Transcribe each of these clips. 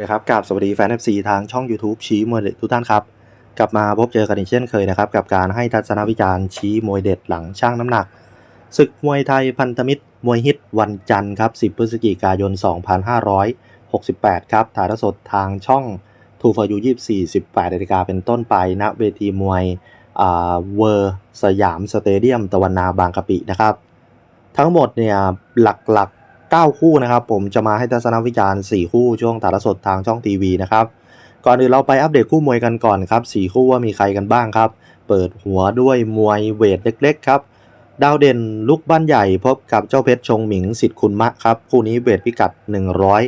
นะครับกับสวัสดีแฟน FC ทางช่อง YouTube ชี้มวยเด็ดทุกท่านครับ กลับมาพบเจอกันอีกเช่นเคยนะครับกับการให้ทัศนวิจารณ์ชี้มวยเด็ดหลังช่างน้ำหนักศึกมวยไทยพันธมิตร มวยฮิตวันจันทร์ครับ 10 พฤศจิกายน 2568 ครับถ่ายทอดสดทางช่องทูฟอร์ยู24 18นาฬิกาเป็นต้นไปณเวทีมวยเวอร์สยามสเตเดียมตะวันนาบางกะปินะครับ ทั้งหมดเนี่ยหลักๆ 9 คู่นะครับ ผมจะมาให้ทัศนวิจารณ์ 4 คู่ช่วงถ่ายสดทางช่องทีวีนะครับ ก่อนอื่นเราไปอัปเดตคู่มวยกันก่อนครับ 4 คู่ว่ามีใครกันบ้างครับ เปิดหัวด้วยมวยเวทเล็ก ๆ ครับ ดาวเด่นลุกบ้านใหญ่พบกับเจ้าเพชรชงหมิงสิทธิ์คุณมะครับ คู่นี้เวทพิกัด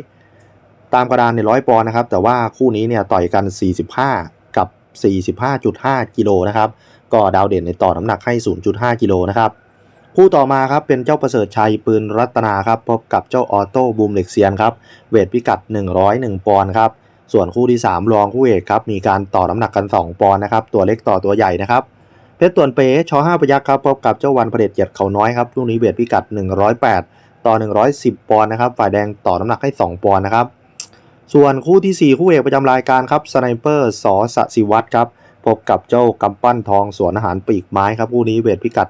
100 ตามกระดานในร้อยปอนด์นะครับ แต่ว่าคู่นี้เนี่ยต่อยกัน 45 กับ 45.5 กิโลนะครับ ก็ดาวเด่นในต่อน้ำหนักให้ 0.5 กิโลนะครับ คู่ต่อมาครับเป็นเจ้าประเสริฐชัยปืนรัตนาครับพบกับเจ้าออโต้บูมเหล็กเซียนครับเวทพิกัด 101 ปอนด์ครับส่วนคู่ที่ 3 รองคู่เอกครับมีการต่อน้ำหนักกัน 2 ปอนด์นะครับตัวเล็กต่อตัวใหญ่นะครับเพชรตวนเป๋ช5พยักครับพบกับเจ้าวันเผด็จเกียรติเขาน้อยครับลูกนี้เวทพิกัด 108 ต่อ 110 ปอนด์นะครับฝ่ายแดงต่อน้ำหนักให้ 2 ปอนด์นะครับส่วนคู่ทีสี่ 4 คู่เอกประจำรายการครับสไนเปอร์สอสศิวัตรครับพบกับเจ้ากำปั้นทองสวนอาหารปีกไม้ครับคู่นี้เวทพิกัด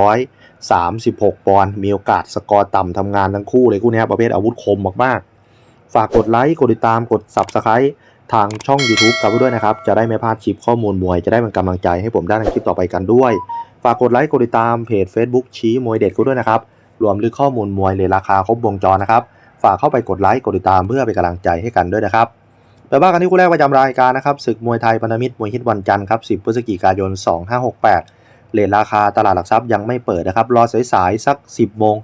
100 36 ปอนด์มีโอกาสสกอร์ต่ำทำงานทั้งคู่เลยคู่นี้ประเภทอาวุธคมมากๆ ฝากกดไลค์ กดติดตามกด Subscribe ทางช่อง YouTube กับด้วยนะครับ จะได้ไม่พลาดคลิปข้อมูลมวย จะได้เป็นกำลังใจให้ผมได้ในคลิปต่อไปกันด้วย ฝากกดไลค์ กดติดตามเพจ Facebook ชี้มวยเด็ดกูด้วยนะครับ รวมลึกข้อมูลมวยเลยราคาครบวงจรนะครับ ฝากเข้าไปกดไลค์ กดติดตามเพื่อเป็นกำลังใจให้กันด้วยนะครับไปว่ากันที่คู่แรกประจำรายการนะครับศึกมวยไทยพันธมิตรมวยฮิตวันจันทร์ครับ 10 พฤศจิกายน 2568 เลทราคาตลาดหลักทรัพย์ยังไม่เปิดนะครับ รอสายๆสัก 10โมง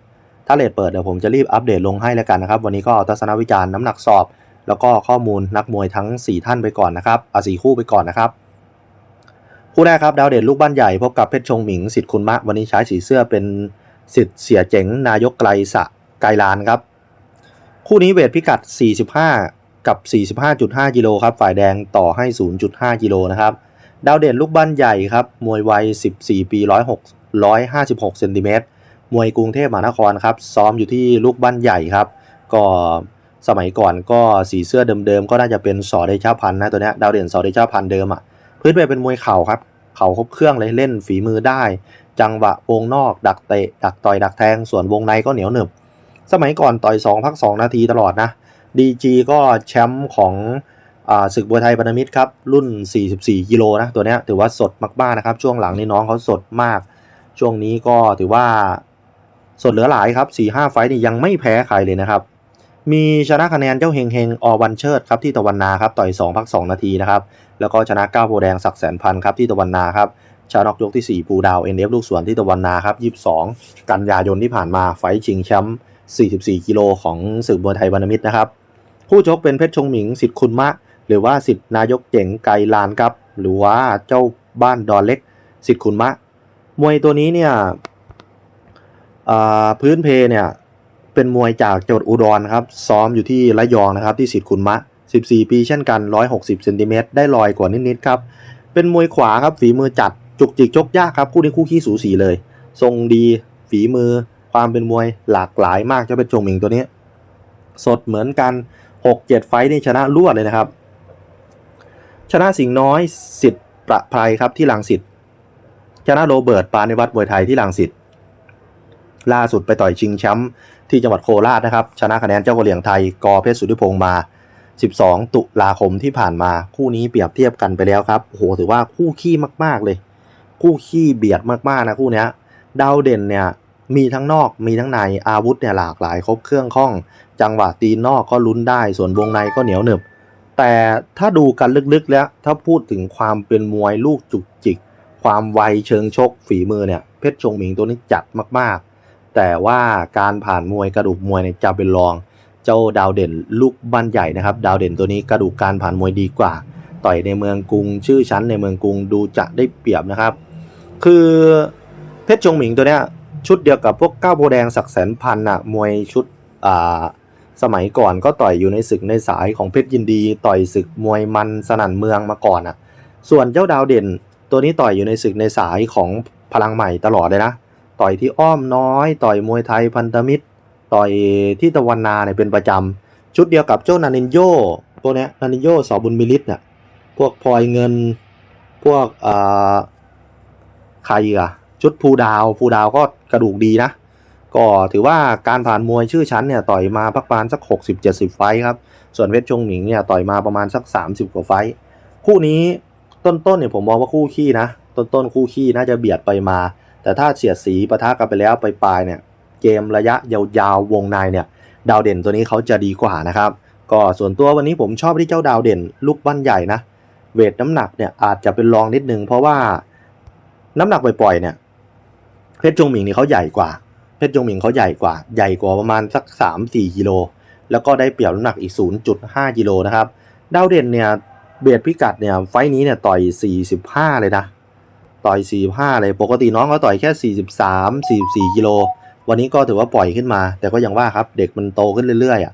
ถ้าเลทเปิดเดี๋ยวผมจะรีบอัปเดตลงให้แล้วกันนะครับ วันนี้ก็เอาทัศนวิจารณ์น้ำหนักสอบ แล้วก็ข้อมูลนักมวยทั้ง 4 ท่านไปก่อนนะครับอะสี่คู่ไปก่อนนะครับคู่แรกครับดาวเด่นลูกบ้านใหญ่พบกับเพชรชงหมิงสิทธิ์คุณมะวันนี้ใช้สีเสื้อเป็นสิทธิ์เสียเจ๋งนายกไกลสะไกลลานครับ คู่นี้เวทพิกัด 45 กับ 45.5กิโลครับฝ่ายแดงต่อให้ 0.5กิโลนะครับ ดาวเด่นลูกบ้านใหญ่ครับ มวยวัย 14 ปี106 156เซนติเมตรมวยกรุงเทพมหานครครับ ซ้อมอยู่ที่ลูกบ้านใหญ่ครับ ก็สมัยก่อนก็สีเสื้อเดิมๆ ก็น่าจะเป็นสอเดชาพันธ์นะตัวนี้ดาวเด่นสอเดชาพันธ์เดิมอะ่ะ พื้นเพเป็นมวยเข่าครับ เข่าครบเครื่องเลยเล่นฝีมือได้ จังหวะวงนอก ดักเตะ ดักต่อยดักแทง ส่วนวงในก็เหนียวหนึบ สมัยก่อนต่อย2พัก2นาทีตลอดนะ DG ก็แชมป์ของ ศึกบัวไทยพันธมิตรครับรุ่น 44 กิโลนะตัวนี้ถือว่าสดมากๆนะครับ ช่วงหลังนี่น้องเขาสดมาก ช่วงนี้ก็ถือว่าสดเหลือหลายครับ4-5ไฟนี่ยังไม่แพ้ใครเลยนะครับ มีชนะคะแนนเจ้าเฮงเฮงอวันเชิดครับที่ตะวันนาครับต่อย2พัก2นาทีนะครับแล้วก็ชนะก้าวโพแดงศักแสนพันครับที่ตะวันนาครับชาวนอกยกที่ 4 ปูดาวเอ็นเอฟลูกสวนที่ตะวันนาครับ22 กันยายนที่ผ่านมาไฟชิงแชมป์44 กิโลของศึกบัวไทยวันมิตรนะครับผู้ชกเป็นเพชรชงหมิงสิทธิ์คุณมะ หรือว่าสิทธิ์นายกเจ๋งไกลานครับ หรือว่าเจ้าบ้านดอนเล็กสิทธิ์คุณมะ มวยตัวนี้เนี่ยพื้นเพเนี่ยเป็นมวยจากจังหวัดอุดรครับ ซ้อมอยู่ที่ระยองนะครับ ที่สิทธิ์คุณมะ 14 ปีเช่นกัน 160เซนติเมตรได้ลอยกว่านิดๆครับ เป็นมวยขวาครับฝีมือจัดจุกจิกจกยากครับคู่นี้คู่ขี้สูสีเลย ทรงดีฝีมือความเป็นมวยหลากหลายมากเจะเป็นชงหมิงตัวนี้ สดเหมือนกัน 6-7 ไฟต์นี่ชนะรวดเลยนะครับ ชนะสิงห์น้อยสิทธิ์ประภัยครับที่ลังสิตชนะโรเบิร์ตปานิวัตรมวยไทยที่ลังสิตล่าสุดไปต่อยชิงแชมป์ที่จังหวัดโคราชนะครับ ชนะคะแนนเจ้ากระเหลี่ยงไทยกอเพชรสุธิพงศ์มา 12 ตุลาคมที่ผ่านมาคู่นี้เปรียบเทียบกันไปแล้วครับโอ้โหถือว่าคู่ขี้มาก ๆเลย คู่ขี้เบียดมากๆนะคู่เนี้ยดาวเด่นเนี่ยมีทั้งนอกมีทั้งในอาวุธเนี่ยหลากหลายครบเครื่องข้อง จังหวะตีนอกก็ลุ้นได้ส่วนวงในก็เหนียวหนึบ แต่ถ้าดูกันลึกๆแล้ว ถ้าพูดถึงความเป็นมวยลูกจุกจิก ความไวเชิงชกฝีมือเนี่ย เพชรชงหมิงตัวนี้จัดมากๆ แต่ว่าการผ่านมวยกระดูกมวยเนี่ยจะเป็นรอง เจ้าดาวเด่นลูกบ้านใหญ่นะครับ ดาวเด่นตัวนี้กระดูกการผ่านมวยดีกว่า ต่อยในเมืองกรุง ชื่อชั้นในเมืองกรุงดูจะได้เปรียบนะครับ คือเพชรชงหมิงตัวเนี้ยชุดเดียวกับพวกก้าวโพแดงศักดิ์แสนพันอะมวยชุดอ่า สมัยก่อนก็ต่อยอยู่ในศึกในสายของเพชรยินดี ต่อยศึกมวยมันสนั่นเมืองมาก่อนอะส่วนเจ้าดาวเด่น ตัวนี้ต่อยอยู่ในศึกในสายของพลังใหม่ตลอดเลยนะ ต่อยที่อ้อมน้อย ต่อยมวยไทยพันธมิตร ต่อยที่ตะวันนาเนี่ยเป็นประจำ ชุดเดียวกับเจ้านานินโยพวกเนี้ยนานินโยสอบุญมิลิตเนี่ยพวกพลอยเงิน พวกเอ่อใครอีกอะชุดภูดาวภูดาวก็กระดูกดีนะ ก็ถือว่าการผ่านมวยชื่อชั้นเนี่ยต่อยมาพักปานสัก 60-70 ไฟท์ครับ ส่วนเพชรชงหมิงเนี่ยต่อยมาประมาณสัก 30 กว่าไฟท์คู่นี้ต้นๆเนี่ยผมมองว่าคู่ขี้นะ ต้นๆคู่ขี้น่าจะเบียดไปมา แต่ถ้าเสียดสีประทะกันไปแล้วไปปลายเนี่ยเกมระยะยาวๆวงในเนี่ยดาวเด่นตัวนี้เขาจะดีกว่านะครับก็ส่วนตัววันนี้ผมชอบที่เจ้าดาวเด่น ลูกบ้านใหญ่นะเวทน้ำหนักเนี่ยอาจจะเป็นรองนิดนึงเพราะว่าน้ำหนักปล่อยๆเนี่ยเพชรจงหมิงนี่เขาใหญ่กว่า เพชรจงหมิงเขาใหญ่กว่า ใหญ่กว่าประมาณสัก 3-4กิโล แล้วก็ได้เปรียบน้ำหนักอีก 0.5กิโลนะครับ ดาวเด่นเนี่ยเบียดพิกัดเนี่ยไฟนี้เนี่ยต่อย 45 เลยนะ ต่อย 45 เลย ปกติน้องเขาต่อยแค่ 43 44กิโล วันนี้ก็ถือว่าปล่อยขึ้นมา แต่ก็ยังว่าครับเด็กมันโตขึ้นเรื่อยๆอะ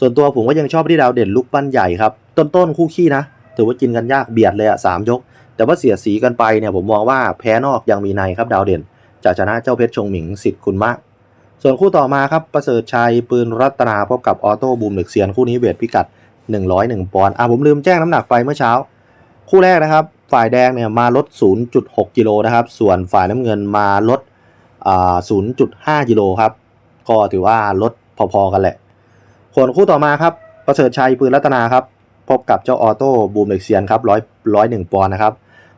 ส่วนตัวผมก็ยังชอบที่ดาวเด่นลูกปั้นใหญ่ครับ ต้นๆคู่ขี้นะ ถือว่ากินกันยากเบียดเลยอะสามยก แต่ว่าเสียสีกันไปเนี่ยผมมองว่าแพ้นอกยังมีในครับดาวเด่นจะชนะเจ้าเพชรชงหมิงสิทธิ์คุณมาก ส่วนคู่ต่อมาครับประเสริฐชัยปืนรัตนาพบกับออโต้บูมเหล็กเซียนคู่นี้เวทพิกัด 101 ปอนด์อะผมลืมแจ้งน้ำหนักไปเมื่อเช้า คู่แรกนะครับ ฝ่ายแดงเนี่ยมาลด 0.6 กิโลนะครับ ส่วนฝ่ายน้ำเงินมาลดอ่า0.5 กิโลครับ ก็ถือว่าลดพอๆกันแหละส่วนคู่ต่อมาครับประเสริฐชัยปืนรัตนาครับพบกับเจ้าออโต้บูมเหล็กเซียนครับร้อยร้อยหนึ่งปอนด์นะครับ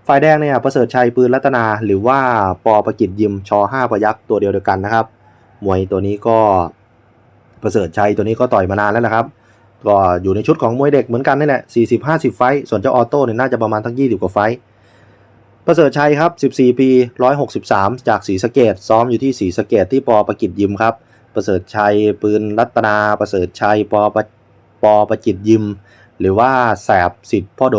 ฝ่ายแดงเนี่ยประเสริฐชัยปืนรัตนา หรือว่าปอประกิตยิมชอห้าประยักษ์ตัวเดียวเดียวกันนะครับ มวยตัวนี้ก็ประเสริฐชัยตัวนี้ก็ต่อยมานานแล้วนะครับ ก็อยู่ในชุดของมวยเด็กเหมือนกันนี่แหละ 40-50 ไฟส่วนเจ้าออโต้เนี่ยน่าจะประมาณทั้ง 20 กว่าไฟประเสริฐชัยครับ 14 ปี 163 จากศรีสะเกดซ้อมอยู่ที่ศรีสะเกดที่ปอประกิตยิมครับ ประเสริฐชัยปืนรัตนา ประเสริฐชัยปอประปอประกิตยิม หรือว่าแสบสิทธิ์พ่อโด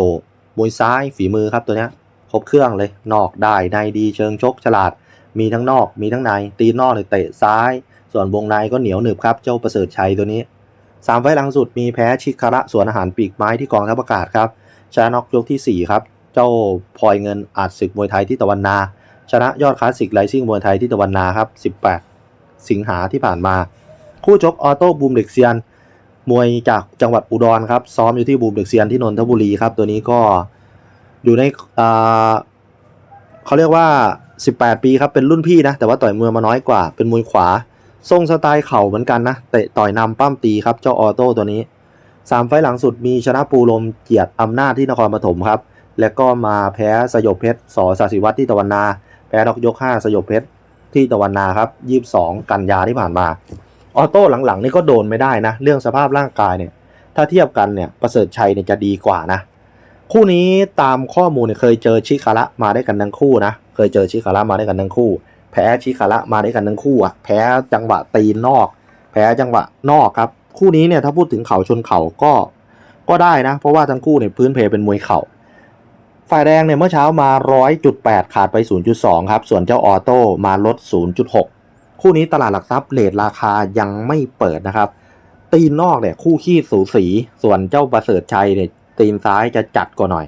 มวยซ้ายฝีมือครับตัวนี้ครบเครื่องเลยนอกได้ในดีเชิงชกฉลาด มีทั้งนอกมีทั้งใน ตีนอกเนี่ยเตะซ้าย ส่วนวงในก็เหนียวหนึบครับ เจ้าประเสริฐชัยตัวนี้สามไฟล์หลังสุดมีแพ้ชิคาระสวนอาหารปีกไม้ที่กองทัพอากาศครับชนะน็อกยกทีสี่ 4 ครับ เจ้าพลอยเงินอาจศึกมวยไทยที่ตะวันนา ชนะยอดคลาสสิกไลซิ่งมวยไทยที่ตะวันนาครับ 18 สิงหาที่ผ่านมา คู่ชกออโต้บูมเด็กเซียน มวยจากจังหวัดอุดรครับ ซ้อมอยู่ที่บูมเด็กเซียนที่นนทบุรีครับ ตัวนี้ก็อยู่ในอ่าเขาเรียกว่า 18 ปีครับเป็นรุ่นพี่นะ แต่ว่าต่อยมวยมาน้อยกว่า เป็นมวยขวา ทรงสไตล์เข่าเหมือนกันนะเตะต่อยนำปั้มตีครับ เจ้าออโต้ตัวนี้สามไฟล์หลังสุดมีชนะปูลมเกียรติอำนาจที่นครปฐมครับ แล้วก็มาแพ้สยบเพชรสอสาสิวัตรที่ตะวันนา แพ้ดอกยก 5 สยบเพชรที่ตะวันนาครับ22 กันยาที่ผ่านมา ออโต้หลังๆนี่ก็โดนไม่ได้นะ เรื่องสภาพร่างกายเนี่ย ถ้าเทียบกันเนี่ยประเสริฐชัยเนี่ยจะดีกว่านะ คู่นี้ตามข้อมูลเนี่ยเคยเจอชิคาระมาได้กันทั้งคู่นะ เคยเจอชิคาระมาได้กันทั้งคู่ แพ้ชิคาระมาได้กันทั้งคู่อะแพ้จังหวะตีนนอก แพ้จังหวะนอกครับ คู่นี้เนี่ยถ้าพูดถึงเข่าชนเข่าก็ก็ได้นะ เพราะว่าทั้งคู่เนี่ยพื้นเพเป็นมวยเข่าฝ่ายแดงเนี่ยเมื่อเช้ามา 100.8 ขาดไป 0.2 ครับ ส่วนเจ้าออโต้มาลด 0.6 คู่นี้ตลาดหลักทรัพย์เลทราคายังไม่เปิดนะครับ ตีนนอกเนี่ยคู่ขี้สูสี ส่วนเจ้าประเสริฐชัยเนี่ย ตีนซ้ายจะจัดกว่าหน่อย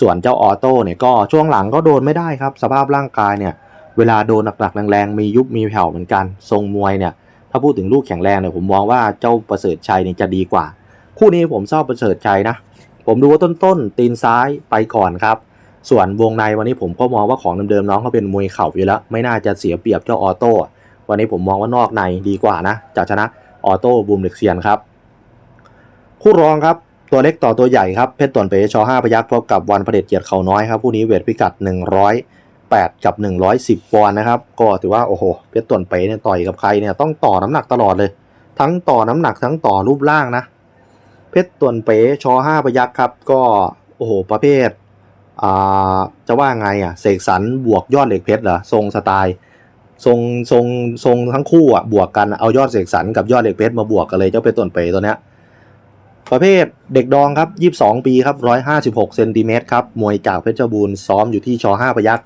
ส่วนเจ้าออโต้เนี่ยก็ช่วงหลังก็โดนไม่ได้ครับ สภาพร่างกายเนี่ยเวลาโดนหนักๆแรงๆมียุบมีแผ่วเหมือนกันทรงมวยเนี่ยถ้าพูดถึงลูกแข็งแรงเนี่ยผมมองว่าเจ้าประเสริฐชัยเนี่ยจะดีกว่า คู่นี้ผมชอบประเสริฐชัยนะผมดูว่าต้นๆตีนซ้ายไปก่อนครับ ส่วนวงในวันนี้ผมก็มองว่าของเดิมๆน้องเขาเป็นมวยเข่าอยู่แล้ว ไม่น่าจะเสียเปรียบเจ้าออโต้วันนี้ผมมองว่านอกในดีกว่านะจะชนะออโต้บูมเล็กเซียนครับ คู่รองครับ ตัวเล็กต่อตัวใหญ่ครับเพชรต่วนเป๋ชอห้าพยักพบกับวันพระเดชเกียรติเขาน้อยครับคู่นี้เวทพิกัด 108 กับ 110ปอนด์นะครับ ก็ถือว่าโอ้โหเพชรต่วนเป๋เนี่ยต่อยกับใครเนี่ยต้องต่อน้ำหนักตลอดเลย ทั้งต่อน้ำหนักทั้งต่อรูปร่างนะ เพชรต่วนเป๋ชอห้าพยักครับก็โอ้โหประเภทอ่าจะว่าไงอะเสกสรรบวกยอดเหล็กเพชรเหรอทรงสไตล์ทรงทรงทรงทั้งคู่อะบวกกันเอายอดเสกสรรกับยอดเหล็กเพชรมาบวกกันเลยเจ้าเพชรต่วนเป๋ตัวเนี้ย ประเภทเด็กดองครับ 22 ปีครับ 156 เซนติเมตรครับ มวยจากเพชรบูรณ์ซ้อมอยู่ที่ช5พยัก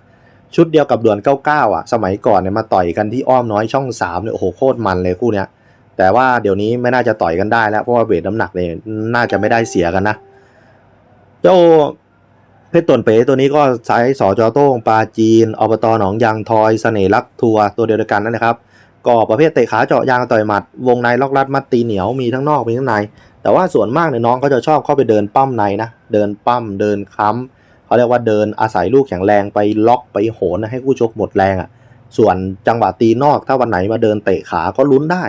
ชุดเดียวกับด่วน 99 อะ สมัยก่อนเนี่ยมาต่อยกันที่อ้อมน้อยช่อง3เนี่ยโอ้โหโคตรมันเลยคู่เนี้ย แต่ว่าเดี๋ยวนี้ไม่น่าจะต่อยกันได้แล้ว เพราะว่าเวทน้ำหนักเนี่ยน่าจะไม่ได้เสียกันนะ เจ้าเพชรต่นเป๋ตัวนี้ก็ใช้สอจอโต้งปลาจีนอบตหนองยางทอยเสน่ห์รักทัวตัวเดียวกันนั่นแหละครับ ก็ประเภทเตะขาเจาะยางต่อยหมัด วงในล็อกรัดมัดตีเหนียวมีทั้งนอกมีทั้งใน แต่ว่าส่วนมากเนี่ยน้องเขาจะชอบเข้าไปเดินปั้มในนะ เดินปั้มเดินค้ำเขาเรียกว่าเดินอาศัยลูกแข็งแรงไปล็อกไปโหนให้คู่ชกหมดแรงอะ่ะ ส่วนจังหวะตีนอกถ้าวันไหนมาเดินเตะขาก็ลุ้นได้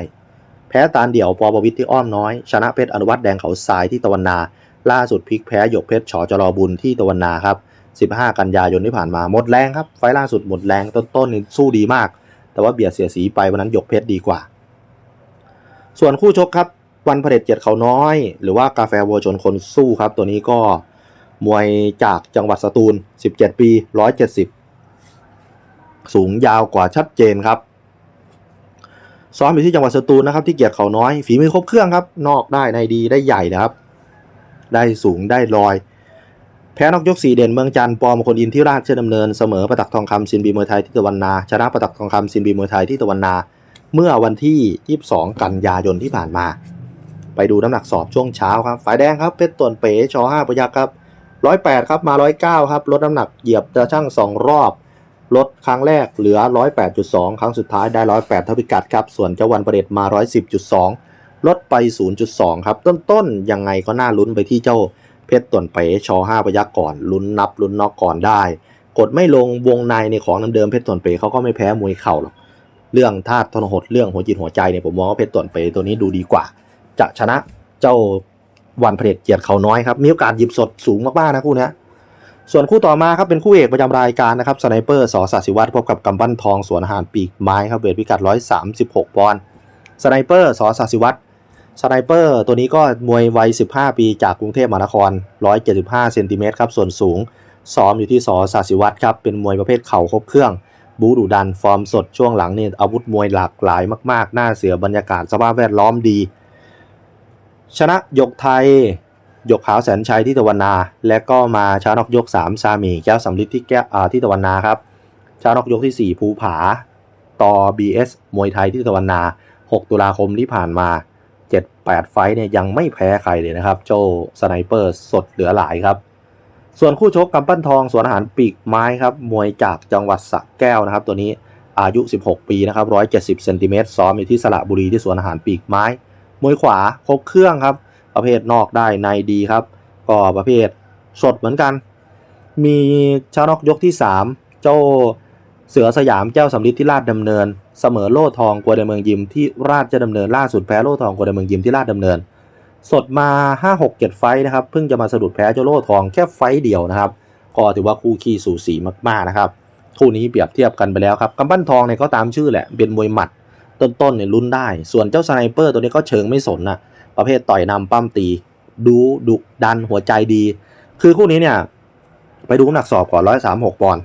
แพ้ตาลเดี่ยวปอประวิทย์ที่อ้อมน้อย ชนะเพชรอนุวัตแดงเขาทรายที่ตะวันนา ล่าสุดพลิกแพ้หยกเพชรฉอจรอบุญที่ตะวันนาครับ15 กันยายนที่ผ่านมาหมดแรงครับไฟล์ล่าสุดหมดแรงต้นๆนี่สู้ดีมาก แต่ว่าเบียดเสียสีไปวันนั้นหยกเพชรดีกว่า ส่วนคู่ชกครับวันเผด็จเจ็ดเขาน้อย หรือว่ากาแฟวัวชนคนสู้ครับ ตัวนี้ก็มวยจากจังหวัดสตูล 17 ปี 170 สูงยาวกว่าชัดเจนครับซ้อมอยู่ที่จังหวัดสตูลนะครับ ที่เกียรติเขาน้อย ฝีมือครบเครื่องครับ นอกได้ในดีได้ใหญ่นะครับ ได้สูงได้ลอย แพ้นอกยกสีเด่นเมืองจันทร์ปอมคนอินที่ราชดำเนินเสมอประตักทองคำซินบีมวยไทยที่ตะวันนาชนะประตักทองคำซินบีมวยไทยที่ตะวันนา เมื่อวันที่ 22 กันยายนที่ผ่านมา ไปดูน้ำหนักสอบช่วงเช้าครับ ฝ่ายแดงครับเพชรตวนเป๋ช5ประยักครับ108ครับมา109ครับลดน้ำหนักเหยียบจะช่าง2รอบลดครั้งแรกเหลือ108.2ครั้งสุดท้ายได้108เท่าพิกัดครับส่วนเจ้าวันประเด็จมา110.2ลดไป0.2ครับต้นๆยังไงก็น่าลุ้นไปที่เจ้า เพชรต่วนเป๋ช5ประยักก่อนลุ้นนับลุ้นนอกก่อนได้ กดไม่ลงวงในในของเดิมเพชรต่วนเป๋เขาก็ไม่แพ้มวยเข่าหรอกเรื่องธาตุทรหดเรื่องหัวจิตหัวใจเนี่ยผมมองว่าเพชรต่วนเป๋ตัวนี้ดูดีกว่า จะชนะเจ้าวันเผด็จเกียรติเขาน้อยครับมีโอกาสหยิบสดสูงมากๆนะคู่นี้ส่วนคู่ต่อมาครับเป็นคู่เอกประจำรายการนะครับสไนเปอร์สอสาสิวัตรพบกับกำปั้นทองสวนอาหารปีกไม้ครับเวทพิกัด 136 ปอนด์สไนเปอร์สอสาสิวัตร สไนเปอร์ตัวนี้ก็มวยวัย 15 ปีจากกรุงเทพมหานคร 175 เซนติเมตรครับ ส่วนสูง ซ้อมอยู่ที่สอสาสิวัตรครับ เป็นมวยประเภทเข่าครบเครื่อง บูดุดัน ฟอร์มสดช่วงหลังนี่อาวุธมวยหลากหลายมาก ๆ หน้าเสือบรรยากาศสภาพแวดล้อมดี ชนะยกไทย ยกขาวแสนชัยที่ตะวันนา และก็มาชานอกยก 3 ซามีแก้วสำลิดที่แก้วอ่าที่ตะวันนาครับชานอกยกที่ 4 ภูผา ต่อ BS มวยไทยที่ตะวันนา 6 ตุลาคมที่ผ่านมา 7-8 ไฟเนี่ยยังไม่แพ้ใครเลยนะครับ โจสไนเปอร์สดเหลือหลายครับ ส่วนคู่ชกกำปั้นทองสวนอาหารปีกไม้ครับ มวยจากจังหวัดสระแก้วนะครับ ตัวนี้อายุ 16 ปีนะครับ 170เซนติเมตรซ้อมอยู่ที่สระบุรีที่สวนอาหารปีกไม้ มวยขวาครบเครื่องครับ ประเภทนอกได้ในดีครับ ก็ประเภทสดเหมือนกัน มีชาวนอกยกที่3เจ้า เสือสยามแก้วสำลิดที่ราชดำเนิน เสมอโล่ทองกัวเดเมืองยิมที่ราชดำเนินล่าสุดแพ้โล่ทองกัวเดเมืองยิมที่ราชดำเนิน สดมา 5 6 7 ไฟนะครับเพิ่งจะมาสะดุดแพ้เจ้าโล่ทองแค่ไฟเดียวนะครับก็ถือว่าคู่ขี้สูสีมากๆนะครับคู่นี้เปรียบเทียบกันไปแล้วครับกำปั้นทองเนี่ยก็ตามชื่อแหละเป็นมวยหมัด ต้นๆเนี่ยลุ้นได้ ส่วนเจ้าสไนเปอร์ตัวนี้ก็เชิงไม่สนนะประเภทต่อยนำปั้มตี ดูดุดันหัวใจดี คือคู่นี้เนี่ยไปดูน้ำหนักสอบก่อน136ปอนด์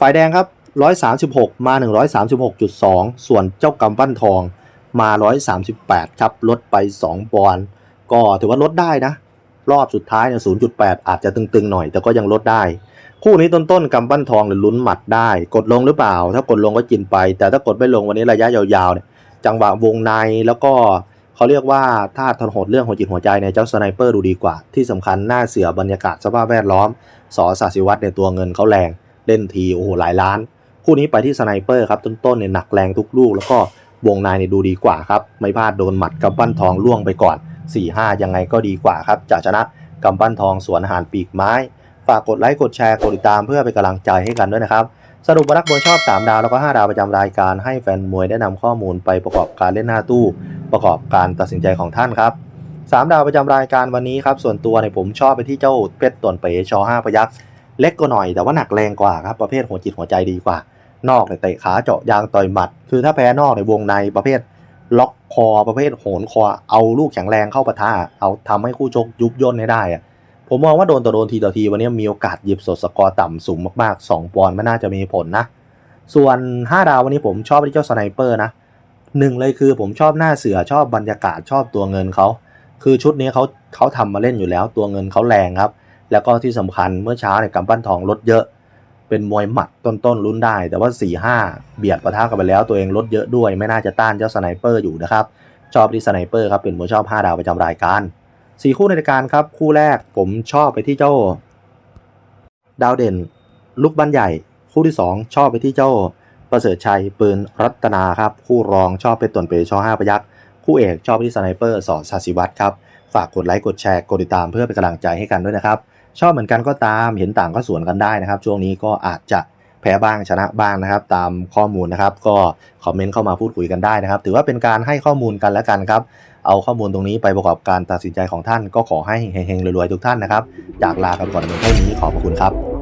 ฝ่ายแดงครับ 136 มา 136.2 ส่วนเจ้ากำปั้นทองมา 138 ครับ ลดไป 2 ปอนด์ก็ถือว่าลดได้นะ รอบสุดท้ายเนี่ย 0.8 อาจจะตึงๆ หน่อย แต่ก็ยังลดได้ คู่นี้ต้นๆกำปั้นทองเนี่ยลุ้นหมัดได้ กดลงหรือเปล่า ถ้ากดลงก็กินไป แต่ถ้ากดไม่ลงวันนี้ระยะยาวๆเนี่ย จังหวะวงในแล้วก็เขาเรียกว่าถ้าทนหดเรื่องหัวจิตหัวใจเนี่ยเจ้าสไนเปอร์ดูดีกว่า ที่สำคัญหน้าเสือบรรยากาศสภาพแวดล้อม สอสาสิวัตรในตัวเงินเขาแรงเล่นทีโอ้โหหลายล้าน คู่นี้ไปที่สไนเปอร์ครับต้นๆเนี่ยหนักแรงทุกลูก แล้วก็วงในเนี่ยดูดีกว่าครับไม่พลาดโดนหมัดกำปั้นทองล่วงไปก่อน 4-5 ยังไงก็ดีกว่าครับจะชนะกำปั้นทองสวนอาหารปีกไม้ ฝากกดไลค์กดแชร์กดติดตามเพื่อเป็นกำลังใจให้กันด้วยนะครับ สรุปว่านักมวยชอบ 3 ดาวแล้วก็ 5 ดาวประจำรายการให้แฟนมวยได้นำข้อมูลไปประกอบการเล่นหน้าตู้ ประกอบการตัดสินใจของท่านครับ3ดาวประจำรายการวันนี้ครับ ส่วนตัวเนี่ยผมชอบไปที่เจ้าเพชรต่วนเป๋ช5พยักษ์เล็กกว่าหน่อยแต่ว่าหนักแรงกว่าครับ ประเภทหัวจิตหัวใจดีกว่า นอกเนี่ยเตะขาเจาะยางต่อยหมัด คือถ้าแพ้นอกในวงในประเภทล็อกคอประเภทโหนคอเอาลูกแข็งแรงเข้าปะทะเอาทำให้คู่ชกยุบย่นให้ได้อะผมมองว่าโดนต่อโดนทีต่อทีวันนี้มีโอกาสหยิบสดสกอร์ต่ำสูงมากๆ 2 ปอนด์ไม่น่าจะมีผลนะ ส่วน 5 ดาววันนี้ผมชอบที่เจ้าสไนเปอร์นะหนึ่งเลยคือผมชอบหน้าเสือชอบบรรยากาศชอบตัวเงินเขาคือชุดนี้เขาเขาทำมาเล่นอยู่แล้ว ตัวเงินเขาแรงครับ แล้วก็ที่สำคัญเมื่อเช้าเนี่ยกำปั้นทองลดเยอะ เป็นมวยหมัดต้นๆลุ้นได้ แต่ว่า 4-5 เบียดปะทะกันไปแล้วตัวเองลดเยอะด้วย ไม่น่าจะต้านเจ้าสไนเปอร์อยู่นะครับชอบที่สไนเปอร์ครับเป็นมวยชอบ 5 ดาวประจำรายการสี่คู่ในรายการครับคู่แรกผมชอบไปที่เจ้า ดาวเด่น ลูกบ้านใหญ่ คู่ที่ 2 ชอบไปที่เจ้า ประเสริฐชัยปืนรัตนาครับคู่รองชอบเป็นต่วนเปชอห้าพยักษ์คู่เอกชอบที่สไนเปอร์สอนศาสิวัตรครับฝากกดไลค์กดแชร์กดติดตามเพื่อเป็นกำลังใจให้กันด้วยนะครับ ชอบเหมือนกันก็ตามเห็นต่างก็สวนกันได้นะครับ ช่วงนี้ก็อาจจะแพ้บ้างชนะบ้างนะครับ ตามข้อมูลนะครับ ก็คอมเมนต์เข้ามาพูดคุยกันได้นะครับ ถือว่าเป็นการให้ข้อมูลกันแล้วกันครับ เอาข้อมูลตรงนี้ไปประกอบการตัดสินใจของท่าน ก็ขอให้เฮงๆรวยๆทุกท่านนะครับ จากลากันก่อนในเท่านี้ขอบพระคุณครับ